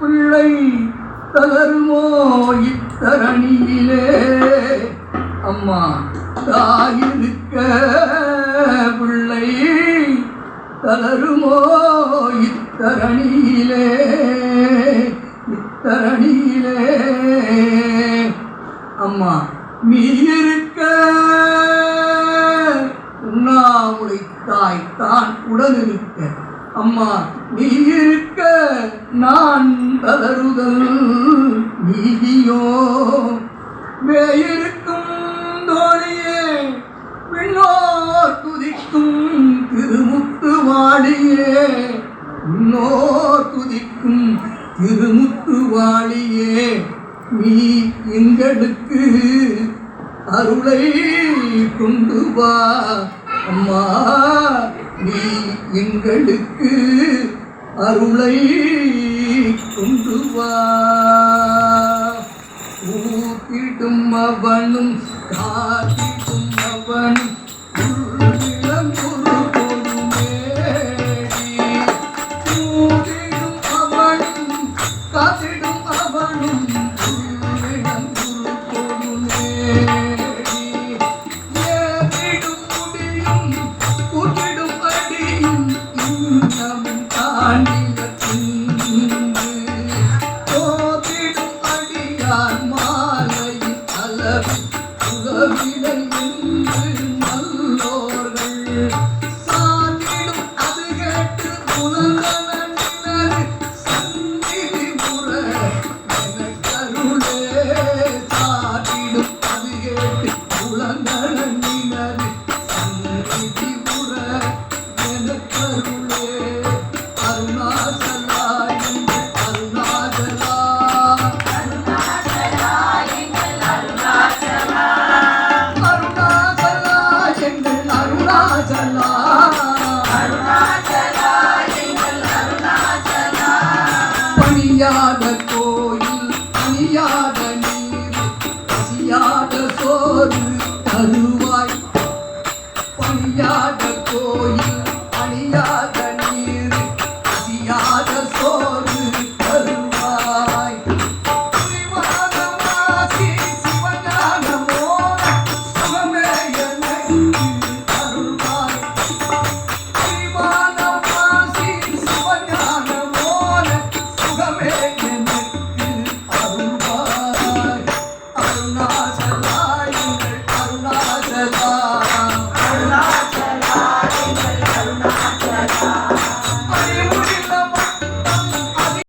பிள்ளை தளருமோ இத்தரணியிலே? அம்மா தாயிருக்க பிள்ளை தளருமோ இத்தரணியிலே? இத்தரணியிலே. அம்மா நீ இருக்க உண்ணாமுலை தாய் தான் உடனிருக்க அம்மா நீ இருக்க நான் தளருதல் நீதியோ வேயிருக்கும் தோழியே விண்ணோர் துதிக்கும் திருமுத்து வாழியே. விண்ணோர் துதிக்கும் திருமுத்து வாழியே நீ எங்களுக்கு அருளை கொண்டு வா அம்மா. நீ எங்களுக்கு அருளை கொண்டு வா ஊத்திடும் அவனும் காற்று അകവിടയിൽ നല്ലോ அருணாச்சலா. அருணாச்சலா அருணாச்சலா பணியாத கோயில் பணியாத நீர் பசியாத சோறு தருவாய். பணியாத கோயில் பணியாத